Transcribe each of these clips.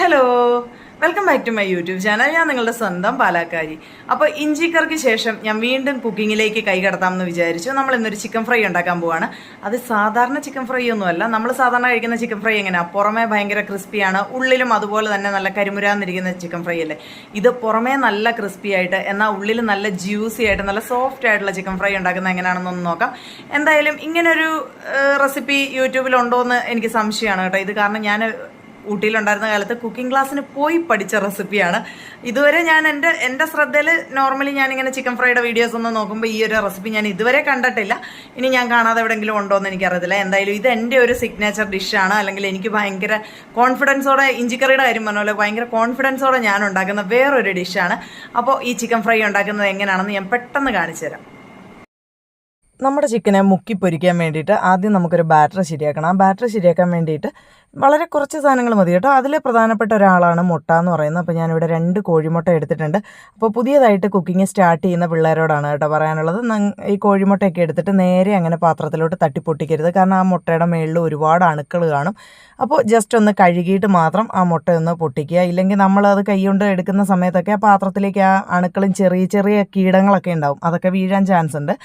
Hello welcome back to my YouTube channel ഞാൻ നിങ്ങളുടെ സ്വന്തം പാലാക്കാരി. അപ്പോൾ ഇഞ്ചിക്കറിക്ക് ശേഷം ഞാൻ വീണ്ടും കുക്കിങ്ങിലേക്ക് കൈ കടത്താമെന്ന് വിചാരിച്ചു. നമ്മൾ ഇന്നൊരു ചിക്കൻ ഫ്രൈ ഉണ്ടാക്കാൻ പോവാണ്. അത് സാധാരണ ചിക്കൻ ഫ്രൈ ഒന്നുമല്ല നമ്മൾ സാധാരണ കഴിക്കുന്ന ചിക്കൻ ഫ്രൈ എങ്ങനെയാ? പുറമേ ഭയങ്കര ക്രിസ്പിയാണ് ഉള്ളിലും അതുപോലെ തന്നെ നല്ല കരിമുരാന്നിരിക്കുന്ന ചിക്കൻ ഫ്രൈ അല്ലേ? ഇത് പുറമേ നല്ല ക്രിസ്പി ആയിട്ട് എന്നാൽ ഉള്ളിൽ നല്ല ജ്യൂസി ആയിട്ട് നല്ല സോഫ്റ്റ് ആയിട്ടുള്ള ചിക്കൻ ഫ്രൈ ഉണ്ടാക്കുന്ന എങ്ങനെയാണെന്നൊന്ന് നോക്കാം. എന്തായാലും ഇങ്ങനൊരു റെസിപ്പി യൂട്യൂബിലുണ്ടോ എന്ന് എനിക്ക് സംശയമാണ് കേട്ടോ. ഇത് കാരണം ഞാൻ ഊട്ടിയിലുണ്ടായിരുന്ന കാലത്ത് കുക്കിംഗ് ക്ലാസ്സിന് പോയി പഠിച്ച റെസിപ്പിയാണ് ഇതുവരെ ഞാൻ എന്റെ എന്റെ ശ്രദ്ധയിൽ നോർമലി ഞാനിങ്ങനെ ചിക്കൻ ഫ്രൈയുടെ വീഡിയോസ് ഒന്ന് നോക്കുമ്പോൾ ഈ ഒരു റെസിപ്പി ഞാൻ ഇതുവരെ കണ്ടിട്ടില്ല. ഇനി ഞാൻ കാണാതെ എവിടെയെങ്കിലും ഉണ്ടോ എന്ന് എനിക്കറിയത്തില്ല. എന്തായാലും ഇത് എന്റെ ഒരു സിഗ്നേച്ചർ ഡിഷാണ് അല്ലെങ്കിൽ എനിക്ക് ഭയങ്കര കോൺഫിഡൻസോടെ ഇഞ്ചിക്കറിയുടെ കാര്യം പറഞ്ഞ ഭയങ്കര കോൺഫിഡൻസോടെ ഞാൻ ഉണ്ടാക്കുന്ന വേറൊരു ഡിഷാണ് അപ്പോൾ ഈ ചിക്കൻ ഫ്രൈ ഉണ്ടാക്കുന്നത് എങ്ങനെയാണെന്ന് ഞാൻ പെട്ടെന്ന് കാണിച്ചു തരാം. നമ്മുടെ ചിക്കനെ മുക്കി പൊരിക്കാൻ വേണ്ടിയിട്ട് ആദ്യം നമുക്കൊരു ബാറ്ററി ശരിയാക്കണം. ആ ബാറ്ററി ശരിയാക്കാൻ വേണ്ടിയിട്ട് വളരെ കുറച്ച് സാധനങ്ങൾ മതി കേട്ടോ. അതിൽ പ്രധാനപ്പെട്ട ഒരാളാണ് മുട്ട എന്ന് പറയുന്നത്. അപ്പോൾ ഞാനിവിടെ രണ്ട് കോഴിമുട്ട എടുത്തിട്ടുണ്ട്. അപ്പോൾ പുതിയതായിട്ട് കുക്കിംഗ് സ്റ്റാർട്ട് ചെയ്യുന്ന പിള്ളേരോടാണ് കേട്ടോ പറയാനുള്ളത്. ഈ കോഴിമുട്ടയൊക്കെ എടുത്തിട്ട് നേരെ അങ്ങനെ പാത്രത്തിലോട്ട് തട്ടിപ്പൊട്ടിക്കരുത്. കാരണം ആ മുട്ടയുടെ മുകളിൽ ഒരുപാട് അണുക്കൾ കാണും. അപ്പോൾ ജസ്റ്റ് ഒന്ന് കഴുകിയിട്ട് മാത്രം ആ മുട്ട ഒന്ന് പൊട്ടിക്കുക. ഇല്ലെങ്കിൽ നമ്മളത് കൈകൊണ്ട് എടുക്കുന്ന സമയത്തൊക്കെ ആ പാത്രത്തിലേക്ക് ആ അണുക്കളും ചെറിയ ചെറിയ കീടങ്ങളൊക്കെ ഉണ്ടാവും. അതൊക്കെ വീഴാൻ ചാൻസ് ഉണ്ട്.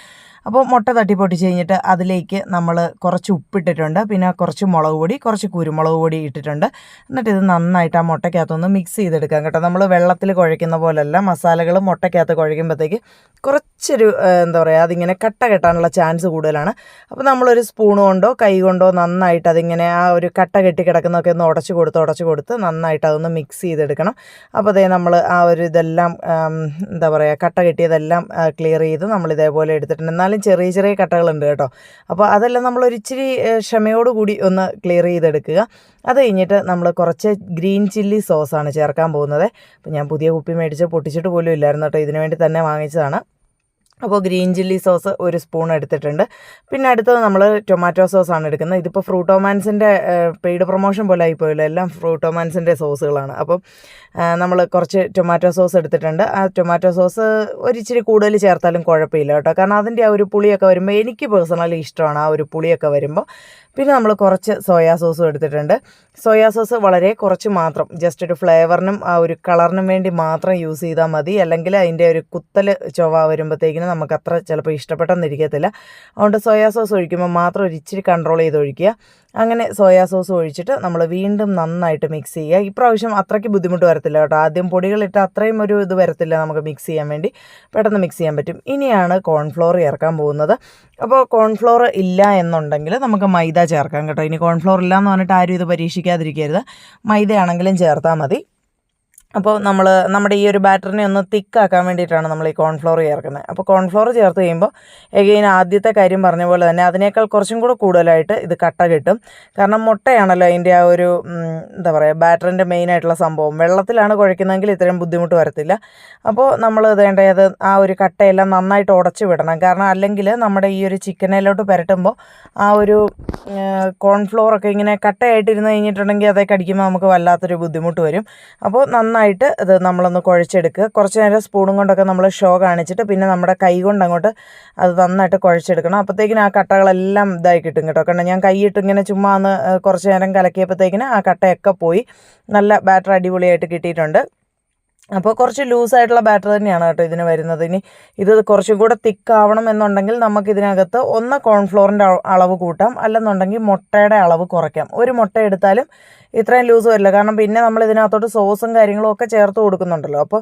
അപ്പോൾ മുട്ട തട്ടി പൊട്ടിച്ച് കഴിഞ്ഞിട്ട് അതിലേക്ക് നമ്മൾ കുറച്ച് ഉപ്പിട്ടിട്ടുണ്ട്. പിന്നെ കുറച്ച് മുളക് പൊടി കുറച്ച് കുരുമുളക് പൊടി ഇട്ടിട്ടുണ്ട്. എന്നിട്ട് ഇത് നന്നായിട്ട് ആ മുട്ടയ്ക്കകത്തൊന്ന് മിക്സ് ചെയ്തെടുക്കാം കേട്ടോ. നമ്മൾ വെള്ളത്തിൽ കുഴയ്ക്കുന്ന പോലെയല്ല മസാലകൾ മുട്ടയ്ക്കകത്ത് കുഴയ്ക്കുമ്പോഴത്തേക്ക് കുറച്ചൊരു എന്താ പറയുക അതിങ്ങനെ കട്ട കെട്ടാനുള്ള ചാൻസ് കൂടുതലാണ്. അപ്പോൾ നമ്മളൊരു സ്പൂൺ കൊണ്ടോ കൈ കൊണ്ടോ നന്നായിട്ട് അതിങ്ങനെ ആ ഒരു കട്ട കെട്ടി കിടക്കുന്നതൊക്കെ ഒന്ന് ഉടച്ച് കൊടുത്ത് ഉടച്ച് കൊടുത്ത് നന്നായിട്ട് അതൊന്ന് മിക്സ് ചെയ്തെടുക്കണം. അപ്പോൾ അതേ നമ്മൾ ആ ഒരു ഇതെല്ലാം എന്താ പറയുക കട്ട കെട്ടിയതെല്ലാം ക്ലിയർ ചെയ്ത് നമ്മൾ ഇതേപോലെ എടുത്തിട്ടുണ്ട്. എന്നാലും ചെറിയ ചെറിയ കട്ടകളുണ്ട് കേട്ടോ. അപ്പോൾ അതെല്ലാം നമ്മൾ ഒരിച്ചിരി ക്ഷമയോടുകൂടി ഒന്ന് ക്ലിയർ ചെയ്തെടുക്കുക. അത് കഴിഞ്ഞിട്ട് നമ്മൾ കുറച്ച് ഗ്രീൻ ചില്ലി സോസാണ് ചേർക്കാൻ പോകുന്നത്. അപ്പോൾ ഞാൻ പുതിയ കുപ്പി മേടിച്ച് പൊട്ടിച്ചിട്ട് പോലും ഇല്ലായിരുന്നു കേട്ടോ. ഇതിനു വേണ്ടി തന്നെ വാങ്ങിച്ചതാണ്. അപ്പോൾ ഗ്രീൻ ചില്ലി സോസ് ഒരു സ്പൂൺ എടുത്തിട്ടുണ്ട്. പിന്നെ അടുത്തത് നമ്മൾ ടൊമാറ്റോ സോസാണ് എടുക്കുന്നത്. ഇതിപ്പോൾ ഫ്രൂട്ടോമാൻസിന്റെ പെയ്ഡ് പ്രൊമോഷൻ പോലെ ആയിപ്പോയില്ല. എല്ലാം ഫ്രൂട്ടോമാൻസിന്റെ സോസുകളാണ്. അപ്പം നമ്മൾ കുറച്ച് ടൊമാറ്റോ സോസ് എടുത്തിട്ടുണ്ട്. ആ ടൊമാറ്റോ സോസ് ഒരിച്ചിരി കൂടുതൽ ചേർത്താലും കുഴപ്പമില്ല കേട്ടോ. കാരണം അതിന്റെ ആ ഒരു പുളിയൊക്കെ വരുമ്പോൾ എനിക്ക് പേഴ്സണലി ഇഷ്ടമാണ് ആ ഒരു പുളിയൊക്കെ വരുമ്പോൾ. പിന്നെ നമ്മൾ കുറച്ച് സോയാ സോസും എടുത്തിട്ടുണ്ട്. സോയാ സോസ് വളരെ കുറച്ച് മാത്രം. ജസ്റ്റ് ഒരു ഫ്ലേവറിനും ആ ഒരു കളറിനും വേണ്ടി മാത്രം യൂസ് ചെയ്താൽ മതി. അല്ലെങ്കിൽ അതിന്റെ ഒരു കുത്തൽ ചൊവ്വ വരുമ്പോഴത്തേക്കിനും നമുക്ക് അത്ര ചിലപ്പോൾ ഇഷ്ടപ്പെട്ടെന്നിരിക്കത്തില്ല അതുകൊണ്ട് സോയാ സോസ് ഒഴിക്കുമ്പോൾ മാത്രം ഒരു ഇച്ചിരി കൺട്രോൾ ചെയ്ത് ഒഴിക്കുക. അങ്ങനെ സോയാ സോസ് ഒഴിച്ചിട്ട് നമ്മൾ വീണ്ടും നന്നായിട്ട് മിക്സ് ചെയ്യുക. ഇപ്രാവശ്യം അത്രയ്ക്ക് ബുദ്ധിമുട്ട് വരത്തില്ല കേട്ടോ. ആദ്യം പൊടികളിട്ട് അത്രയും ഒരു ഇത് വരത്തില്ല നമുക്ക് മിക്സ് ചെയ്യാൻ വേണ്ടി. പെട്ടെന്ന് മിക്സ് ചെയ്യാൻ പറ്റും. ഇനിയാണ് കോൺഫ്ലോർ ചേർക്കാൻ പോകുന്നത്. അപ്പോൾ കോൺഫ്ലോർ ഇല്ല എന്നുണ്ടെങ്കിൽ നമുക്ക് മൈദ ചേർക്കാം കേട്ടോ. ഇനി കോൺഫ്ലോർ ഇല്ല എന്ന് പറഞ്ഞിട്ട് ആരും ഇത് പരീക്ഷിക്കാതിരിക്കരുത്. മൈദയാണെങ്കിലും ചേർത്താൽ മതി. അപ്പോൾ നമ്മൾ നമ്മുടെ ഈ ഒരു ബാറ്ററിനെ ഒന്ന് തിക്കാക്കാൻ വേണ്ടിയിട്ടാണ് നമ്മൾ ഈ കോൺഫ്ലോർ ചേർക്കുന്നത്. അപ്പോൾ കോൺഫ്ലോർ ചേർത്ത് കഴിയുമ്പോൾ എഗെയിൻ ആദ്യത്തെ കാര്യം പറഞ്ഞ പോലെ തന്നെ അതിനേക്കാൾ കുറച്ചും കൂടെ കൂടുതലായിട്ട് ഇത് കട്ട കിട്ടും. കാരണം മുട്ടയാണല്ലോ അതിന്റെ ആ ഒരു എന്താ പറയുക ബാറ്ററിന്റെ മെയിൻ ആയിട്ടുള്ള സംഭവം. വെള്ളത്തിലാണ് കുഴയ്ക്കുന്നതെങ്കിൽ ഇത്രയും ബുദ്ധിമുട്ട് വരത്തില്ല. അപ്പോൾ നമ്മൾ വേണ്ടത് ആ ഒരു കട്ടയെല്ലാം നന്നായിട്ട് ഉടച്ച് വിടണം. കാരണം അല്ലെങ്കിൽ നമ്മുടെ ഈ ഒരു ചിക്കനിലോട്ട് പുരട്ടുമ്പോൾ ആ ഒരു കോൺഫ്ലോറൊക്കെ ഇങ്ങനെ കട്ടയായിട്ടിരുന്ന് കഴിഞ്ഞിട്ടുണ്ടെങ്കിൽ അതേ അടിക്കുമ്പോൾ നമുക്ക് വല്ലാത്തൊരു ബുദ്ധിമുട്ട് വരും. അപ്പോൾ നന്നായിട്ട് ഇത് നമ്മളൊന്ന് കുഴച്ചെടുക്കുക. കുറച്ച് നേരം സ്പൂണും കൊണ്ടൊക്കെ നമ്മൾ ഷോ കാണിച്ചിട്ട് പിന്നെ നമ്മുടെ കൈ കൊണ്ട് അങ്ങോട്ട് അത് നന്നായിട്ട് കുഴച്ചെടുക്കണം. അപ്പോഴത്തേക്കിന് ആ കട്ടകളെല്ലാം ഇതായി കിട്ടും കേട്ടോ. കണ്ടോ ഞാൻ കൈയിട്ട് ഇങ്ങനെ ചുമ്മാ ഒന്ന് കുറച്ച് നേരം കലക്കിയപ്പോഴത്തേക്കിന് ആ കട്ടയൊക്കെ പോയി. നല്ല ബാറ്റർ അടിപൊളിയായിട്ട് കിട്ടിയിട്ടുണ്ട്. അപ്പോൾ കുറച്ച് ലൂസായിട്ടുള്ള ബാറ്റർ തന്നെയാണ് കേട്ടോ ഇതിന് വരുന്നത്. ഇനി ഇത് കുറച്ചും കൂടെ തിക്കാവണം എന്നുണ്ടെങ്കിൽ നമുക്ക് ഇതിനകത്ത് ഒന്ന് കോൺഫ്ലോറിന്റെ അളവ് കൂട്ടാം. അല്ലെന്നുണ്ടെങ്കിൽ മുട്ടയുടെ അളവ് കുറയ്ക്കാം. ഒരു മുട്ട എടുത്താലും ഇത്രയും ലൂസ് വരില്ല. കാരണം പിന്നെ നമ്മൾ ഇതിനകത്തോട്ട് സോസും കാര്യങ്ങളും ഒക്കെ ചേർത്ത് കൊടുക്കുന്നുണ്ടല്ലോ. അപ്പോൾ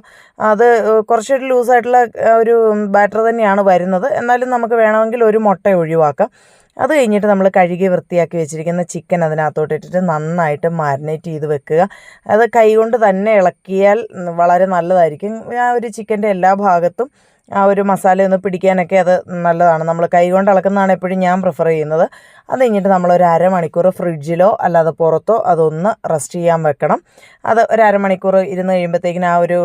അത് കുറച്ചൊരു ലൂസായിട്ടുള്ള ഒരു ബാറ്റർ തന്നെയാണ് വരുന്നത്. എന്നാലും നമുക്ക് വേണമെങ്കിൽ ഒരു മുട്ട ഒഴിവാക്കാം. അത് കഴിഞ്ഞിട്ട് നമ്മൾ കഴുകി വൃത്തിയാക്കി വെച്ചിരിക്കുന്ന ചിക്കൻ അതിനകത്തോട്ട് ഇട്ടിട്ട് നന്നായിട്ട് മാരിനേറ്റ് ചെയ്ത് വെക്കുക. അത് കൈകൊണ്ട് തന്നെ ഇളക്കിയാൽ വളരെ നല്ലതായിരിക്കും. ആ ഒരു ചിക്കന്റെ എല്ലാ ഭാഗത്തും ആ ഒരു മസാല ഒന്ന് പിടിക്കാനൊക്കെ അത് നല്ലതാണ്. നമ്മൾ കൈകൊണ്ട് ഇളക്കുന്നതാണ് എപ്പോഴും ഞാൻ പ്രിഫർ ചെയ്യുന്നത്. അത് കഴിഞ്ഞിട്ട് നമ്മൾ ഒരു അരമണിക്കൂർ ഫ്രിഡ്ജിലോ അല്ലാതെ പുറത്തോ അതൊന്ന് റെസ്റ്റ് ചെയ്യാൻ വെക്കണം. അത് ഒരു അരമണിക്കൂർ ഇരുന്ന് കഴിയുമ്പോഴത്തേക്കിന് ആ ഒരു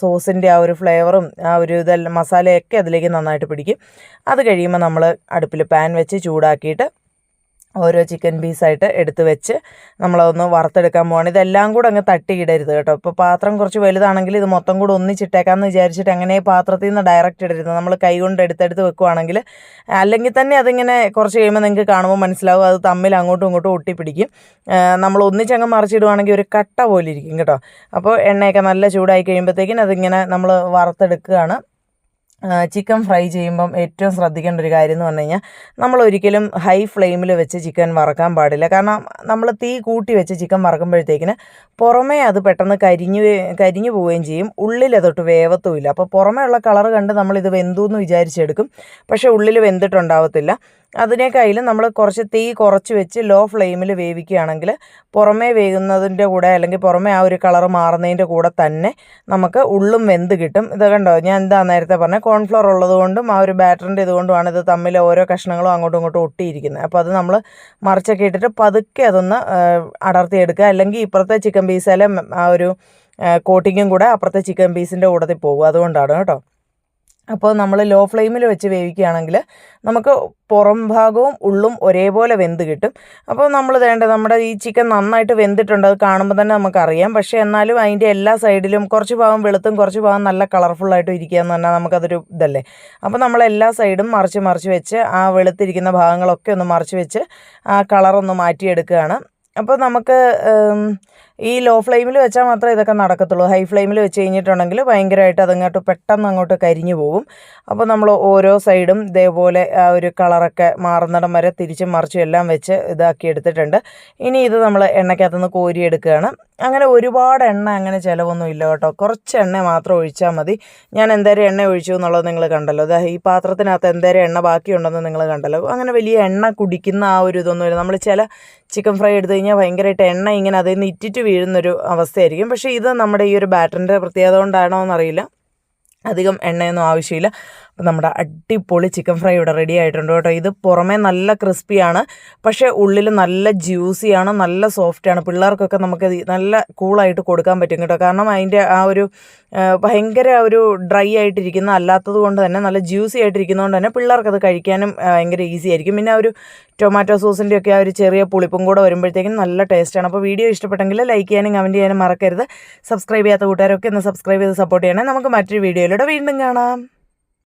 സോസിന്റെ ആ ഒരു ഫ്ലേവറും ആ ഒരു ഇതെല്ലാം മസാലയൊക്കെ അതിലേക്ക് നന്നായിട്ട് പിടിക്കും. അത് കഴിയുമ്പോൾ നമ്മൾ അടുപ്പിൽ പാൻ വെച്ച് ചൂടാക്കിയിട്ട് ഓരോ ചിക്കൻ പീസായിട്ട് എടുത്ത് വെച്ച് നമ്മളതൊന്ന് വറുത്തെടുക്കാൻ പോവാണ്. ഇതെല്ലാം കൂടെ അങ്ങ് തട്ടിയിടരുത് കേട്ടോ. ഇപ്പോൾ പാത്രം കുറച്ച് വലുതാണെങ്കിൽ ഇത് മൊത്തം കൂടെ ഒന്നിച്ചിട്ടേക്കാമെന്ന് വിചാരിച്ചിട്ട് അങ്ങനെ പാത്രത്തിൽ നിന്ന് ഡയറക്റ്റ് ഇടരുത്. നമ്മൾ കൈ കൊണ്ട് എടുത്തെടുത്ത് വെക്കുവാണെങ്കിൽ അല്ലെങ്കിൽ തന്നെ അതിങ്ങനെ കുറച്ച് കഴിയുമ്പോൾ നിങ്ങൾക്ക് കാണുമ്പോൾ മനസ്സിലാവും അത് തമ്മിൽ അങ്ങോട്ടും ഇങ്ങോട്ടും ഒട്ടിപ്പിടിക്കും. നമ്മൾ ഒന്നിച്ചങ്ങ് മറിച്ചിടുവാണെങ്കിൽ ഒരു കട്ട പോലെ ഇരിക്കും കേട്ടോ. അപ്പോൾ എണ്ണയൊക്കെ നല്ല ചൂടായി കഴിയുമ്പോഴത്തേക്കിനും അതിങ്ങനെ നമ്മൾ വറുത്തെടുക്കുകയാണ്. ചിക്കൻ ഫ്രൈ ചെയ്യുമ്പം ഏറ്റവും ശ്രദ്ധിക്കേണ്ട ഒരു കാര്യം എന്ന് പറഞ്ഞു കഴിഞ്ഞാൽ നമ്മൾ ഒരിക്കലും ഹൈ ഫ്ലെയിമിൽ വെച്ച് ചിക്കൻ വറക്കാൻ പാടില്ല. കാരണം നമ്മൾ തീ കൂട്ടി വെച്ച് ചിക്കൻ വറക്കുമ്പോഴത്തേക്കിന് പുറമേ അത് പെട്ടെന്ന് കരിഞ്ഞു കരിഞ്ഞു പോവുകയും ചെയ്യും. ഉള്ളിൽ അതൊട്ട് വേവത്തുമില്ല അപ്പോൾ പുറമേ ഉള്ള കളർ കണ്ട് നമ്മളിത് വെന്തു എന്ന് വിചാരിച്ചെടുക്കും. പക്ഷേ ഉള്ളിൽ വെന്തിട്ടുണ്ടാവത്തില്ല. അതിനേക്കാളും നമ്മൾ കുറച്ച് തീ കുറച്ച് വെച്ച് ലോ ഫ്ലെയിമിൽ വേവിക്കുകയാണെങ്കിൽ പുറമേ വേകുന്നതിന്റെ കൂടെ അല്ലെങ്കിൽ പുറമേ ആ ഒരു കളർ മാറുന്നതിന്റെ കൂടെ തന്നെ നമുക്ക് ഉള്ളും വെന്ത് കിട്ടും. ഇത് കണ്ടോ? ഞാൻ എന്താ നേരത്തെ പറഞ്ഞത് കോൺഫ്ലോർ ഉള്ളതുകൊണ്ടും ആ ഒരു ബാറ്ററിന്റെ ഇതുകൊണ്ടുമാണ് ഇത് തമ്മിൽ ഓരോ കഷ്ണങ്ങളും അങ്ങോട്ടും ഇങ്ങോട്ടും ഒട്ടിയിരിക്കുന്നത്. അപ്പോൾ അത് നമ്മൾ മറിച്ചൊക്കെ ഇട്ടിട്ട് പതുക്കെ അതൊന്ന് അടർത്തിയെടുക്കുക അല്ലെങ്കിൽ ഇപ്പുറത്തെ ചിക്കൻ പീസിലെ ആ ഒരു കോട്ടിങ്ങും കൂടെ അപ്പുറത്തെ ചിക്കൻ പീസിന്റെ കൂടത്തിൽ പോകും അതുകൊണ്ടാണ് കേട്ടോ. അപ്പോൾ നമ്മൾ ലോ ഫ്ലെയിമിൽ വെച്ച് വേവിക്കുകയാണെങ്കിൽ നമുക്ക് പുറം ഭാഗവും ഉള്ളും ഒരേപോലെ വെന്ത് കിട്ടും. അപ്പോൾ നമ്മൾ വേണ്ട നമ്മുടെ ഈ ചിക്കൻ നന്നായിട്ട് വെന്തിട്ടുണ്ട് അത് കാണുമ്പോൾ തന്നെ നമുക്കറിയാം. പക്ഷേ എന്നാലും അതിന്റെ എല്ലാ സൈഡിലും കുറച്ച് ഭാഗം വെളുത്തും കുറച്ച് ഭാഗം നല്ല കളർഫുള്ളായിട്ടും ഇരിക്കുക എന്ന് പറഞ്ഞാൽ നമുക്കതൊരു ഇതല്ലേ? അപ്പോൾ നമ്മൾ എല്ലാ സൈഡും മറിച്ച് മറിച്ച് വെച്ച് ആ വെളുത്തിരിക്കുന്ന ഭാഗങ്ങളൊക്കെ ഒന്ന് മറിച്ച് വെച്ച് ആ കളറൊന്ന് മാറ്റിയെടുക്കുകയാണ്. അപ്പോൾ നമുക്ക് ഈ ലോ ഫ്ലെയിമിൽ വെച്ചാൽ മാത്രമേ ഇതൊക്കെ നടക്കത്തുള്ളൂ. ഹൈ ഫ്ലെയിമിൽ വെച്ച് കഴിഞ്ഞിട്ടുണ്ടെങ്കിൽ ഭയങ്കരമായിട്ട് അതങ്ങോട്ട് പെട്ടെന്ന് അങ്ങോട്ട് കരിഞ്ഞു പോകും. അപ്പോൾ നമ്മൾ ഓരോ സൈഡും ഇതേപോലെ ആ ഒരു കളറൊക്കെ മാറുന്നിടം വരെ തിരിച്ചും മറിച്ചും എല്ലാം വെച്ച് ഇതാക്കി എടുത്തിട്ടുണ്ട്. ഇനി ഇത് നമ്മൾ എണ്ണയ്ക്കകത്തുനിന്ന് കോരിയെടുക്കുകയാണ്. അങ്ങനെ ഒരുപാട് എണ്ണ അങ്ങനെ ചിലവൊന്നും ഇല്ല കേട്ടോ. കുറച്ച് എണ്ണ മാത്രം ഒഴിച്ചാൽ മതി. ഞാൻ എന്തേരം എണ്ണ ഒഴിച്ചു എന്നുള്ളത് നിങ്ങൾ കണ്ടല്ലോ. ദാ ഈ പാത്രത്തിനകത്ത് എന്തേരം എണ്ണ ബാക്കിയുണ്ടെന്ന് നിങ്ങൾ കണ്ടല്ലോ. അങ്ങനെ വലിയ എണ്ണ കുടിക്കുന്ന ആ ഒരു ഇതൊന്നുമില്ല നമ്മൾ ചില ചിക്കൻ ഫ്രൈ എടുത്തു കഴിഞ്ഞാൽ ഭയങ്കരമായിട്ട് എണ്ണ ഇങ്ങനെ അതിൽ നിന്ന് ഇറ്റിറ്റ് വീഴുന്നൊരു അവസ്ഥയായിരിക്കും. പക്ഷേ ഇത് നമ്മുടെ ഈ ഒരു ബാറ്ററിന്റെ പ്രത്യേകത കൊണ്ടാണോ എന്നറിയില്ല. അധികം എണ്ണയൊന്നും ആവശ്യമില്ല. നമ്മുടെ അടിപൊളി ചിക്കൻ ഫ്രൈ ഇവിടെ റെഡി ആയിട്ടുണ്ട് കേട്ടോ. ഇത് പുറമേ നല്ല ക്രിസ്പിയാണ് പക്ഷേ ഉള്ളിൽ നല്ല ജ്യൂസിയാണ് നല്ല സോഫ്റ്റാണ് പിള്ളേർക്കൊക്കെ നമുക്ക് നല്ല കൂളായിട്ട് കൊടുക്കാൻ പറ്റും കേട്ടോ. കാരണം അതിന്റെ ആ ഒരു ഭയങ്കര ഒരു ഡ്രൈ ആയിട്ടിരിക്കുന്ന അല്ലാത്തത് കൊണ്ട് തന്നെ നല്ല ജ്യൂസി ആയിട്ടിരിക്കുന്നതുകൊണ്ട് തന്നെ പിള്ളേർക്കത് കഴിക്കാനും ഭയങ്കര ഈസി ആയിരിക്കും. പിന്നെ ആ ഒരു ടൊമാറ്റോ സോസിന്റെ ഒക്കെ ആ ഒരു ചെറിയ പുളിപ്പും കൂടെ വരുമ്പോഴത്തേക്കും നല്ല ടേസ്റ്റാണ് അപ്പോൾ വീഡിയോ ഇഷ്ടപ്പെട്ടെങ്കിൽ ലൈക്ക് ചെയ്യാനും കമന്റ് ചെയ്യാനും മറക്കരുത്. സബ്സ്ക്രൈബ് ചെയ്യാത്ത കൂട്ടുകാരൊക്കെ ഒന്ന് സബ്സ്ക്രൈബ് ചെയ്ത് സപ്പോർട്ട് ചെയ്യണേ. നമുക്ക് മറ്റൊരു വീഡിയോയിലൂടെ വീണ്ടും കാണാം.